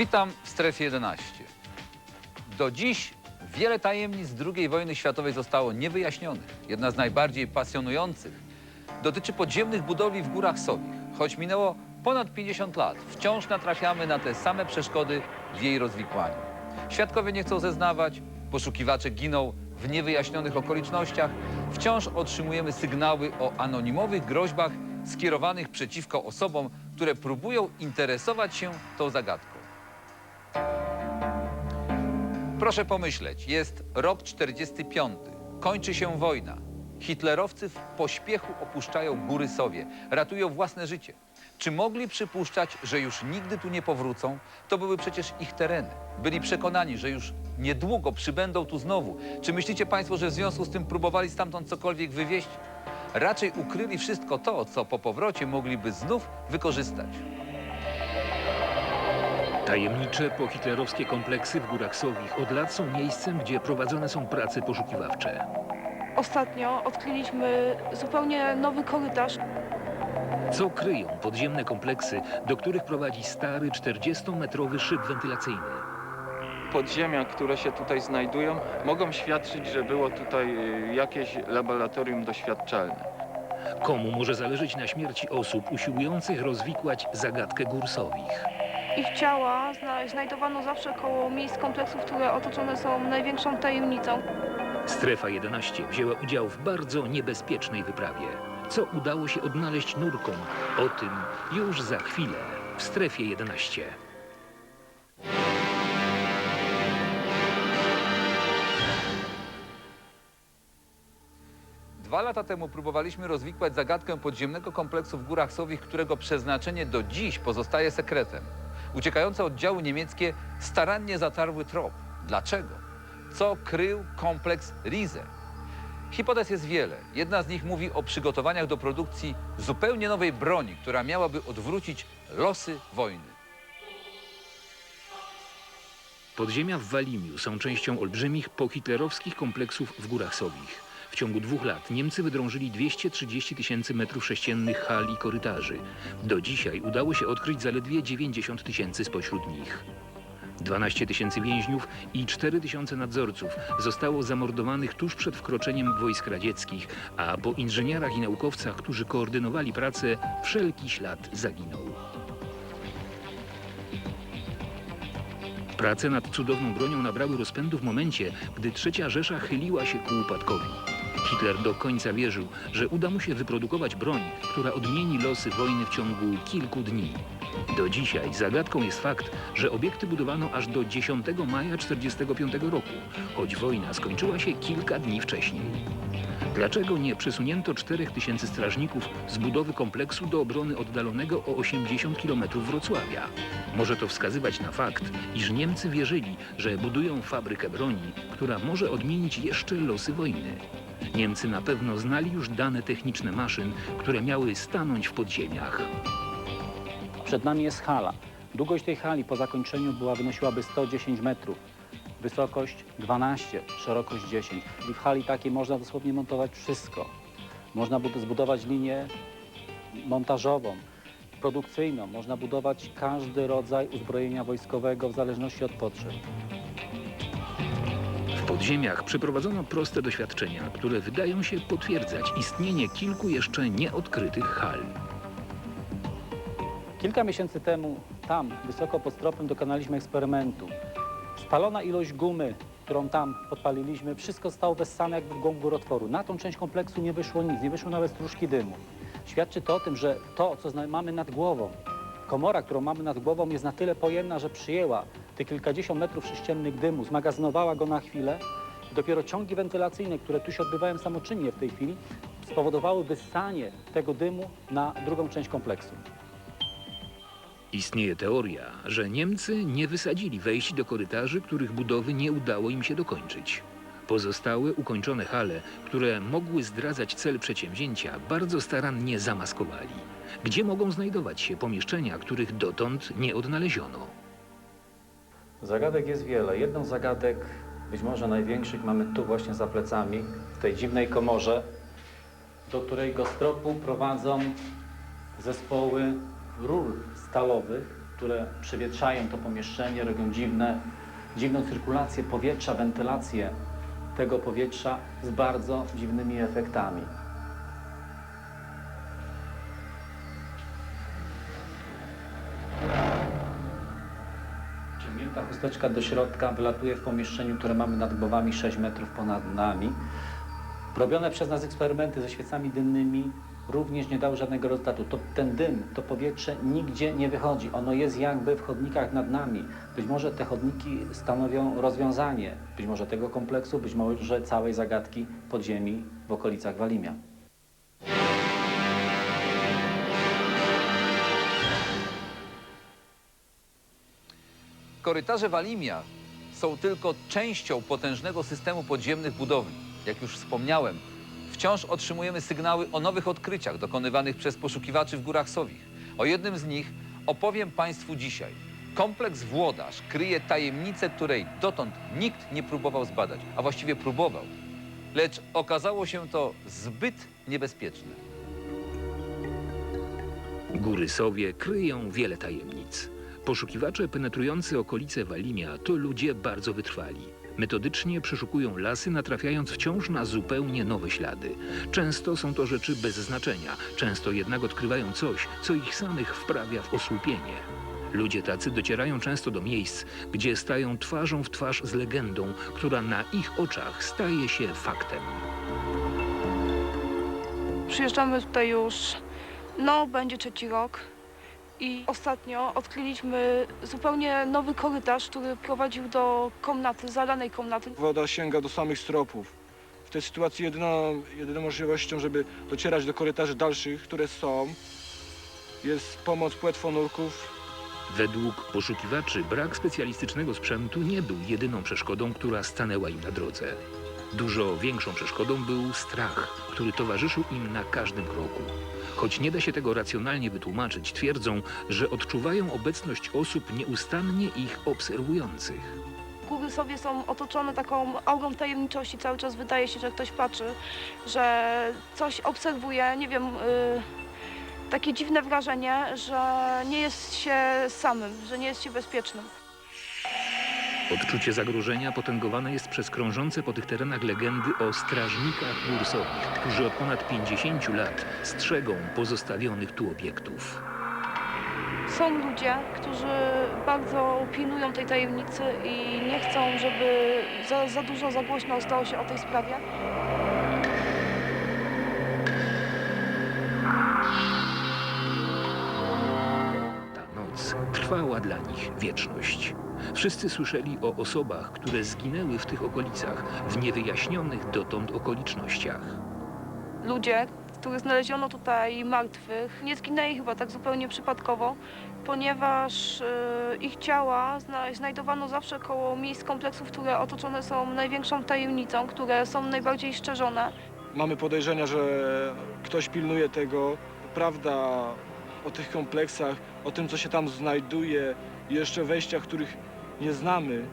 Witam w strefie 11. Do dziś wiele tajemnic II wojny światowej zostało niewyjaśnionych. Jedna z najbardziej pasjonujących dotyczy podziemnych budowli w Górach Sowich. Choć minęło ponad 50 lat, wciąż natrafiamy na te same przeszkody w jej rozwikłaniu. Świadkowie nie chcą zeznawać, poszukiwacze giną w niewyjaśnionych okolicznościach. Wciąż otrzymujemy sygnały o anonimowych groźbach skierowanych przeciwko osobom, które próbują interesować się tą zagadką. Proszę pomyśleć, jest rok 45, kończy się wojna. Hitlerowcy w pośpiechu opuszczają góry Sowie, ratują własne życie. Czy mogli przypuszczać, że już nigdy tu nie powrócą? To były przecież ich tereny. Byli przekonani, że już niedługo przybędą tu znowu. Czy myślicie Państwo, że w związku z tym próbowali stamtąd cokolwiek wywieźć? Raczej ukryli wszystko to, co po powrocie mogliby znów wykorzystać. Tajemnicze pohitlerowskie kompleksy w Górach Sowich od lat są miejscem, gdzie prowadzone są prace poszukiwawcze. Ostatnio odkryliśmy zupełnie nowy korytarz. Co kryją podziemne kompleksy, do których prowadzi stary 40-metrowy szyb wentylacyjny? podziemia, które się tutaj znajdują, mogą świadczyć, że było tutaj y, jakieś laboratorium doświadczalne. Komu może zależeć na śmierci osób usiłujących rozwikłać zagadkę Gór Sowich? Ich ciała zna- znajdowano zawsze koło miejsc kompleksów, które otoczone są największą tajemnicą. Strefa 11 wzięła udział w bardzo niebezpiecznej wyprawie. Co udało się odnaleźć nurkom? O tym już za chwilę w Strefie 11. Dwa lata temu próbowaliśmy rozwikłać zagadkę podziemnego kompleksu w Górach Sowich, którego przeznaczenie do dziś pozostaje sekretem. Uciekające oddziały niemieckie starannie zatarły trop. Dlaczego? Co krył kompleks Riese? Hipotez jest wiele. Jedna z nich mówi o przygotowaniach do produkcji zupełnie nowej broni, która miałaby odwrócić losy wojny. Podziemia w Walimiu są częścią olbrzymich pohitlerowskich kompleksów w Górach Sowich. W ciągu dwóch lat Niemcy wydrążyli 230 tysięcy metrów sześciennych hal i korytarzy. Do dzisiaj udało się odkryć zaledwie 90 tysięcy spośród nich. 12 tysięcy więźniów i 4 tysiące nadzorców zostało zamordowanych tuż przed wkroczeniem wojsk radzieckich, a po inżynierach i naukowcach, którzy koordynowali pracę, wszelki ślad zaginął. Prace nad cudowną bronią nabrały rozpędu w momencie, gdy trzecia Rzesza chyliła się ku upadkowi. Hitler do końca wierzył, że uda mu się wyprodukować broń, która odmieni losy wojny w ciągu kilku dni. Do dzisiaj zagadką jest fakt, że obiekty budowano aż do 10 maja 1945 roku, choć wojna skończyła się kilka dni wcześniej. Dlaczego nie przesunięto 4000 strażników z budowy kompleksu do obrony oddalonego o 80 km Wrocławia? Może to wskazywać na fakt, iż Niemcy wierzyli, że budują fabrykę broni, która może odmienić jeszcze losy wojny. Niemcy na pewno znali już dane techniczne maszyn, które miały stanąć w podziemiach. Przed nami jest hala. Długość tej hali po zakończeniu była wynosiłaby 110 metrów. Wysokość 12, szerokość 10. I w hali takiej można dosłownie montować wszystko. Można bud- zbudować linię montażową, produkcyjną. Można budować każdy rodzaj uzbrojenia wojskowego w zależności od potrzeb. Podziemiach przeprowadzono proste doświadczenia, które wydają się potwierdzać istnienie kilku jeszcze nieodkrytych hal. Kilka miesięcy temu tam, wysoko pod stropem, dokonaliśmy eksperymentu. Spalona ilość gumy, którą tam podpaliliśmy, wszystko stało wessane jakby w głąb górotworu. Na tą część kompleksu nie wyszło nic, nie wyszło nawet stróżki dymu. Świadczy to o tym, że to, co mamy nad głową, komora, którą mamy nad głową jest na tyle pojemna, że przyjęła te kilkadziesiąt metrów sześciennych dymu, zmagazynowała go na chwilę. Dopiero ciągi wentylacyjne, które tu się odbywają samoczynnie w tej chwili, spowodowały wyssanie tego dymu na drugą część kompleksu. Istnieje teoria, że Niemcy nie wysadzili wejść do korytarzy, których budowy nie udało im się dokończyć. Pozostałe ukończone hale, które mogły zdradzać cel przedsięwzięcia, bardzo starannie zamaskowali. Gdzie mogą znajdować się pomieszczenia, których dotąd nie odnaleziono? Zagadek jest wiele. Jedną zagadek, być może największych, mamy tu właśnie za plecami, w tej dziwnej komorze, do której go stropu prowadzą zespoły rur stalowych, które przewietrzają to pomieszczenie, robią dziwne, dziwną cyrkulację powietrza, wentylację tego powietrza z bardzo dziwnymi efektami. Ciągnięta chusteczka do środka wylatuje w pomieszczeniu, które mamy nad głowami 6 metrów ponad nami. Robione przez nas eksperymenty ze świecami dymnymi również nie dały żadnego rezultatu. To, ten dym, to powietrze nigdzie nie wychodzi. Ono jest jakby w chodnikach nad nami. Być może te chodniki stanowią rozwiązanie, być może tego kompleksu, być może całej zagadki podziemi w okolicach Walimia. Korytarze Walimia są tylko częścią potężnego systemu podziemnych budowli. Jak już wspomniałem, wciąż otrzymujemy sygnały o nowych odkryciach dokonywanych przez poszukiwaczy w Górach Sowich. O jednym z nich opowiem Państwu dzisiaj. Kompleks Włodarz kryje tajemnicę, której dotąd nikt nie próbował zbadać, a właściwie próbował. Lecz okazało się to zbyt niebezpieczne. Góry Sowie kryją wiele tajemnic. Poszukiwacze penetrujący okolice Walimia to ludzie bardzo wytrwali. Metodycznie przeszukują lasy, natrafiając wciąż na zupełnie nowe ślady. Często są to rzeczy bez znaczenia, często jednak odkrywają coś, co ich samych wprawia w osłupienie. Ludzie tacy docierają często do miejsc, gdzie stają twarzą w twarz z legendą, która na ich oczach staje się faktem. Przyjeżdżamy tutaj już, no będzie trzeci rok i ostatnio odkryliśmy zupełnie nowy korytarz, który prowadził do komnaty, zalanej komnaty. Woda sięga do samych stropów. W tej sytuacji jedyną, jedyną możliwością, żeby docierać do korytarzy dalszych, które są, jest pomoc płetwonurków. Według poszukiwaczy brak specjalistycznego sprzętu nie był jedyną przeszkodą, która stanęła im na drodze. Dużo większą przeszkodą był strach, który towarzyszył im na każdym kroku. Choć nie da się tego racjonalnie wytłumaczyć, twierdzą, że odczuwają obecność osób nieustannie ich obserwujących. Góry sobie są otoczone taką aurą tajemniczości. Cały czas wydaje się, że ktoś patrzy, że coś obserwuje. Nie wiem, y, takie dziwne wrażenie, że nie jest się samym, że nie jest się bezpiecznym. Odczucie zagrożenia potęgowane jest przez krążące po tych terenach legendy o strażnikach gór Sowich, którzy od ponad 50 lat strzegą pozostawionych tu obiektów. Są ludzie, którzy bardzo pilnują tej tajemnicy i nie chcą, żeby za, za dużo, za głośno stało się o tej sprawie. Ta noc trwała dla nich wieczność. Wszyscy słyszeli o osobach, które zginęły w tych okolicach, w niewyjaśnionych dotąd okolicznościach. Ludzie, których znaleziono tutaj martwych, nie zginęli chyba tak zupełnie przypadkowo, ponieważ y, ich ciała zna, znajdowano zawsze koło miejsc kompleksów, które otoczone są największą tajemnicą, które są najbardziej szczerzone. Mamy podejrzenia, że ktoś pilnuje tego. Prawda o tych kompleksach, o tym, co się tam znajduje jeszcze wejściach, których nie znamy,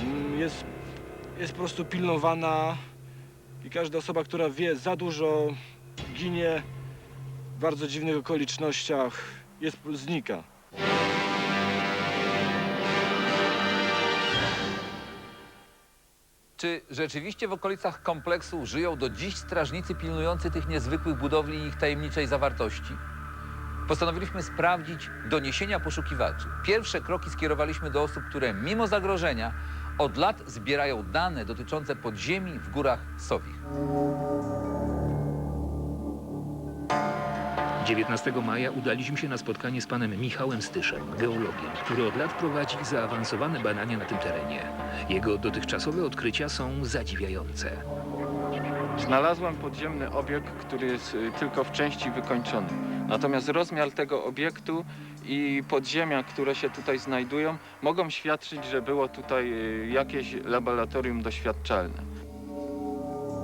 mm, jest, jest po prostu pilnowana i każda osoba, która wie za dużo, ginie w bardzo dziwnych okolicznościach, jest, znika. Czy rzeczywiście w okolicach kompleksu żyją do dziś strażnicy pilnujący tych niezwykłych budowli i ich tajemniczej zawartości? Postanowiliśmy sprawdzić doniesienia poszukiwaczy. Pierwsze kroki skierowaliśmy do osób, które mimo zagrożenia od lat zbierają dane dotyczące podziemi w górach Sowich. 19 maja udaliśmy się na spotkanie z panem Michałem Styszem, geologiem, który od lat prowadzi zaawansowane badania na tym terenie. Jego dotychczasowe odkrycia są zadziwiające. Znalazłem podziemny obiekt, który jest y, tylko w części wykończony. Natomiast rozmiar tego obiektu i podziemia, które się tutaj znajdują, mogą świadczyć, że było tutaj y, jakieś laboratorium doświadczalne.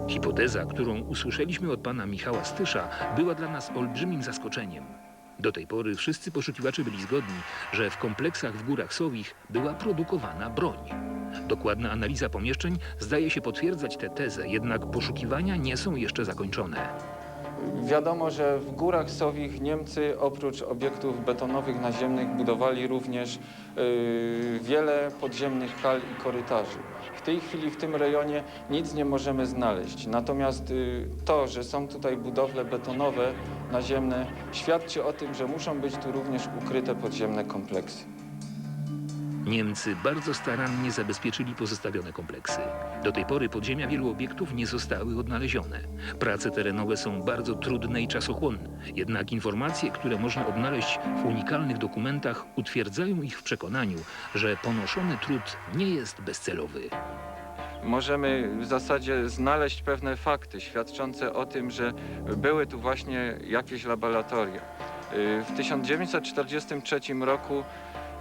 Hipoteza, którą usłyszeliśmy od pana Michała Stysza, była dla nas olbrzymim zaskoczeniem. Do tej pory wszyscy poszukiwacze byli zgodni, że w kompleksach w Górach Sowich była produkowana broń. Dokładna analiza pomieszczeń zdaje się potwierdzać tę tezę, jednak poszukiwania nie są jeszcze zakończone. Wiadomo, że w Górach Sowich Niemcy oprócz obiektów betonowych naziemnych budowali również y, wiele podziemnych hal i korytarzy. W tej chwili w tym rejonie nic nie możemy znaleźć. Natomiast y, to, że są tutaj budowle betonowe naziemne, świadczy o tym, że muszą być tu również ukryte podziemne kompleksy. Niemcy bardzo starannie zabezpieczyli pozostawione kompleksy. Do tej pory podziemia wielu obiektów nie zostały odnalezione. Prace terenowe są bardzo trudne i czasochłonne, jednak informacje, które można odnaleźć w unikalnych dokumentach, utwierdzają ich w przekonaniu, że ponoszony trud nie jest bezcelowy. Możemy w zasadzie znaleźć pewne fakty świadczące o tym, że były tu właśnie jakieś laboratoria. Y, W 1943 roku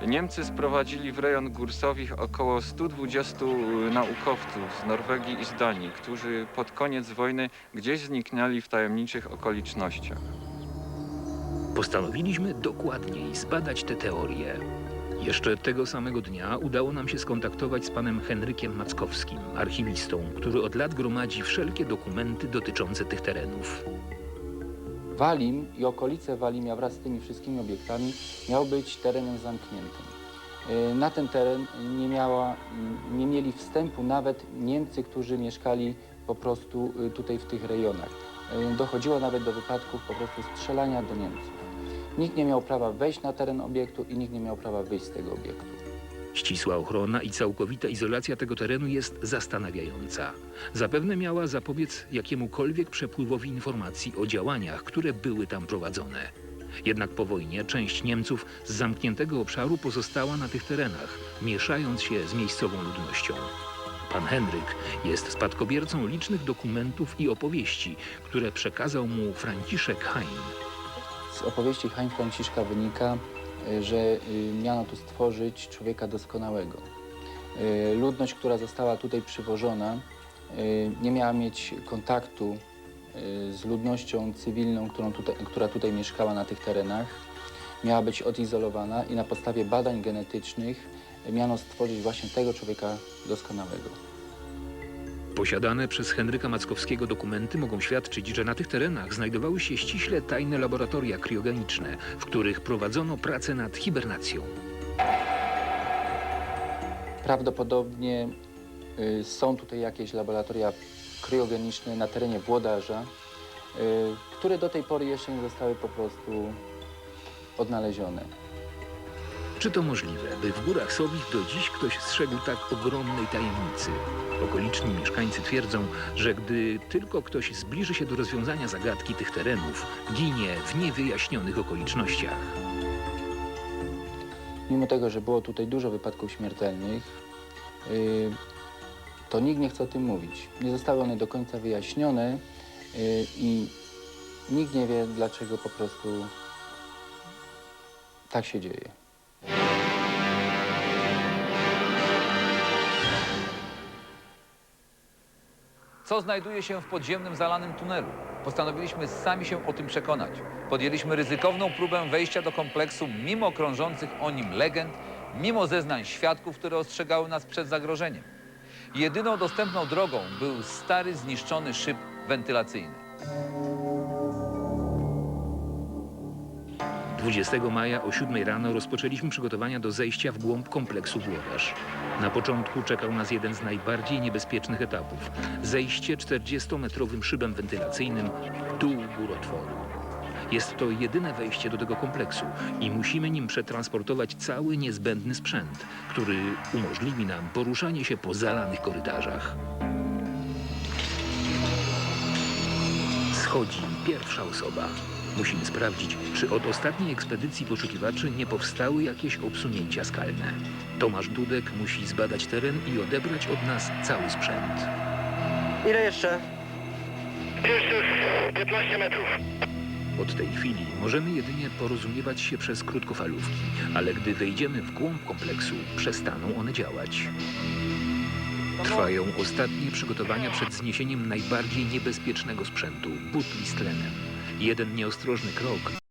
Niemcy sprowadzili w rejon Górsowich około 120 naukowców z Norwegii i z Danii, którzy pod koniec wojny gdzieś zniknęli w tajemniczych okolicznościach. Postanowiliśmy dokładniej zbadać te teorie. Jeszcze tego samego dnia udało nam się skontaktować z panem Henrykiem Mackowskim, archiwistą, który od lat gromadzi wszelkie dokumenty dotyczące tych terenów. Walim i okolice Walimia wraz z tymi wszystkimi obiektami miał być terenem zamkniętym. Y, Na ten teren nie, miała, nie mieli wstępu nawet Niemcy, którzy mieszkali po prostu y, tutaj w tych rejonach. Y, Dochodziło nawet do wypadków po prostu strzelania do Niemców. Nikt nie miał prawa wejść na teren obiektu i nikt nie miał prawa wyjść z tego obiektu. Ścisła ochrona i całkowita izolacja tego terenu jest zastanawiająca. Zapewne miała zapobiec jakiemukolwiek przepływowi informacji o działaniach, które były tam prowadzone. Jednak po wojnie część Niemców z zamkniętego obszaru pozostała na tych terenach, mieszając się z miejscową ludnością. Pan Henryk jest spadkobiercą licznych dokumentów i opowieści, które przekazał mu Franciszek Hein. Z opowieści Hań Franciszka wynika, że y, miano tu stworzyć człowieka doskonałego. Y, Ludność, która została tutaj przywożona, y, nie miała mieć kontaktu z ludnością cywilną, tutaj, która tutaj mieszkała na tych terenach. Miała być odizolowana i na podstawie badań genetycznych miano stworzyć właśnie tego człowieka doskonałego. Posiadane przez Henryka Mackowskiego dokumenty mogą świadczyć, że na tych terenach znajdowały się ściśle tajne laboratoria kriogeniczne, w których prowadzono pracę nad hibernacją. Prawdopodobnie y, są tutaj jakieś laboratoria kryogeniczne na terenie Włodarza, y, które do tej pory jeszcze nie zostały po prostu odnalezione. Czy to możliwe, by w górach Sowich do dziś ktoś strzegł tak ogromnej tajemnicy? Okoliczni mieszkańcy twierdzą, że gdy tylko ktoś zbliży się do rozwiązania zagadki tych terenów, ginie w niewyjaśnionych okolicznościach. Mimo tego, że było tutaj dużo wypadków śmiertelnych, y, to nikt nie chce o tym mówić. Nie zostały one do końca wyjaśnione y, i nikt nie wie, dlaczego po prostu tak się dzieje. Co znajduje się w podziemnym zalanym tunelu? Postanowiliśmy sami się o tym przekonać. Podjęliśmy ryzykowną próbę wejścia do kompleksu mimo krążących o nim legend, mimo zeznań świadków, które ostrzegały nas przed zagrożeniem. Jedyną dostępną drogą był stary, zniszczony szyb wentylacyjny. 20 maja o 7 rano rozpoczęliśmy przygotowania do zejścia w głąb kompleksu Włodarz. Na początku czekał nas jeden z najbardziej niebezpiecznych etapów. Zejście 40-metrowym szybem wentylacyjnym w dół górotworu. Jest to jedyne wejście do tego kompleksu i musimy nim przetransportować cały niezbędny sprzęt, który umożliwi nam poruszanie się po zalanych korytarzach. Schodzi pierwsza osoba. Musimy sprawdzić, czy od ostatniej ekspedycji poszukiwaczy nie powstały jakieś obsunięcia skalne. Tomasz Dudek musi zbadać teren i odebrać od nas cały sprzęt. Ile jeszcze? Od tej chwili możemy jedynie porozumiewać się przez krótkofalówki, ale gdy wejdziemy w głąb kompleksu, przestaną one działać. Trwają ostatnie przygotowania przed zniesieniem najbardziej niebezpiecznego sprzętu butli z tlenem. Jeden nieostrożny krok